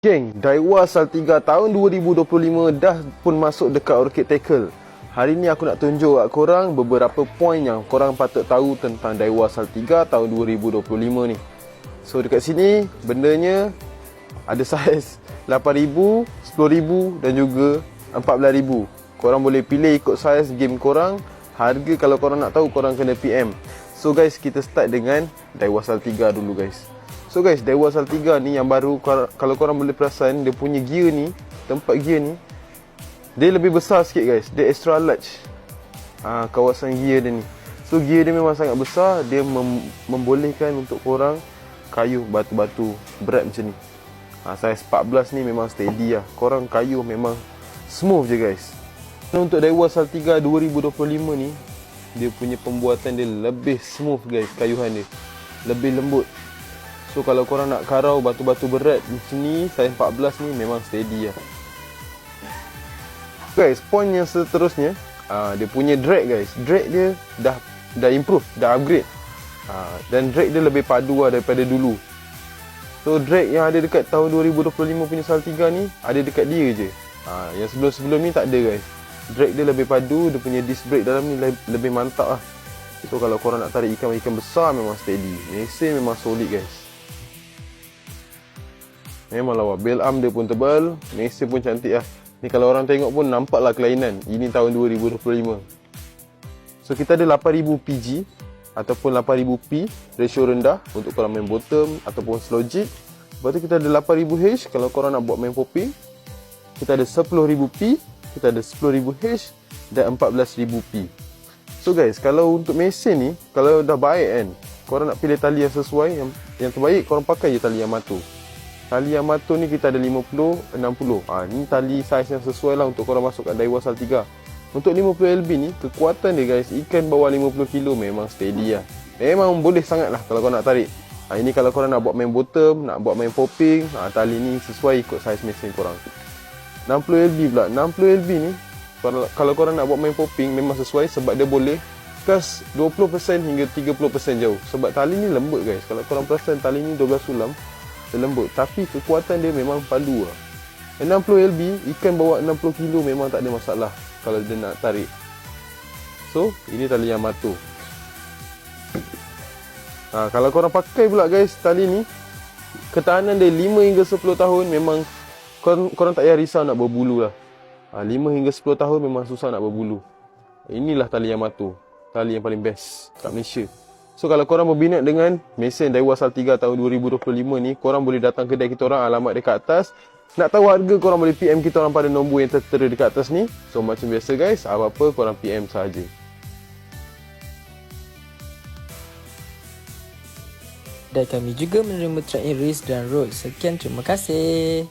Geng, Daiwa Saltiga tahun 2025 dah pun masuk dekat Orchid Tackle. Hari ni aku nak tunjuk kat korang beberapa poin yang korang patut tahu tentang Daiwa Saltiga tahun 2025 ni. So dekat sini bendanya ada saiz 8000, 10000 dan juga 14000. Korang boleh pilih ikut saiz game korang. Harga kalau korang nak tahu korang kena PM. So guys, kita start dengan Daiwa Saltiga dulu guys. So guys, Dewa Saltiga ni yang baru kalau korang boleh perasan dia punya gear ni, tempat gear ni dia lebih besar sikit guys. Dia extra large. Ha, kawasan gear dia ni. So gear dia memang sangat besar, dia mem- membolehkan untuk korang kayu batu-batu berat macam ni. Ha, saiz 14 ni memang steady lah. Korang kayu memang smooth je guys. Dan untuk Dewa Saltiga 2025 ni, dia punya pembuatan dia lebih smooth guys kayuhan dia. Lebih lembut. So kalau korang nak karau batu-batu berat macam ni Saiz 14 ni memang steady lah. Guys, point yang seterusnya uh, Dia punya drag guys. Drag dia dah dah improve, dah upgrade. Uh, Dan drag dia lebih padu lah daripada dulu. So drag yang ada dekat tahun 2025 punya Saltiga ni Ada dekat dia je. Uh, Yang sebelum-sebelum ni tak ada guys. Drag dia lebih padu, dia punya disc brake dalam ni lebih mantap lah. So kalau korang nak tarik ikan-ikan besar memang steady. Mesin memang solid guys Memang lawa. Bell arm dia pun tebal. Mesin pun cantik lah. Ni kalau orang tengok pun nampaklah kelainan. Ini tahun 2025. So kita ada 8000 PG ataupun 8000 P ratio rendah untuk korang main bottom ataupun slow jig. Lepas tu kita ada 8000 H kalau korang nak buat main popping. Kita ada 10000 P, kita ada 10000 H dan 14000 P. So guys, kalau untuk mesin ni, kalau dah baik kan, korang nak pilih tali yang sesuai, yang, yang terbaik, korang pakai je tali Yamato. Tali Yamato ni kita ada 50, 60. Ha, ni tali saiz yang sesuai lah untuk korang masuk kat Daiwa Sal 3. Untuk 50 LB ni, kekuatan dia guys, ikan bawah 50 kilo memang steady lah. Memang boleh sangat lah kalau korang nak tarik. Ha, ini kalau korang nak buat main bottom, nak buat main popping, ha, tali ni sesuai ikut saiz mesin korang. 60 LB pula. 60 LB ni, kalau, kalau korang nak buat main popping, memang sesuai sebab dia boleh kas 20% hingga 30% jauh. Sebab tali ni lembut guys. Kalau korang perasan tali ni 12 sulam, lembut tapi kekuatan dia memang palu lah. 60 LB ikan bawa 60 kilo memang tak ada masalah kalau dia nak tarik. So ini tali matu ha, kalau korang pakai pula guys tali ni ketahanan dia 5 hingga 10 tahun memang korang, korang tak payah risau nak berbulu lah. Ha, 5 hingga 10 tahun memang susah nak berbulu. Inilah tali matu tali yang paling best kat Malaysia So kalau korang berminat dengan mesin Daiwa Sal 3 tahun 2025 ni, korang boleh datang kedai kita orang alamat dekat atas. Nak tahu harga korang boleh PM kita orang pada nombor yang tertera dekat atas ni. So macam biasa guys, apa-apa korang PM saja. Dan kami juga menerima track race dan road. Sekian terima kasih.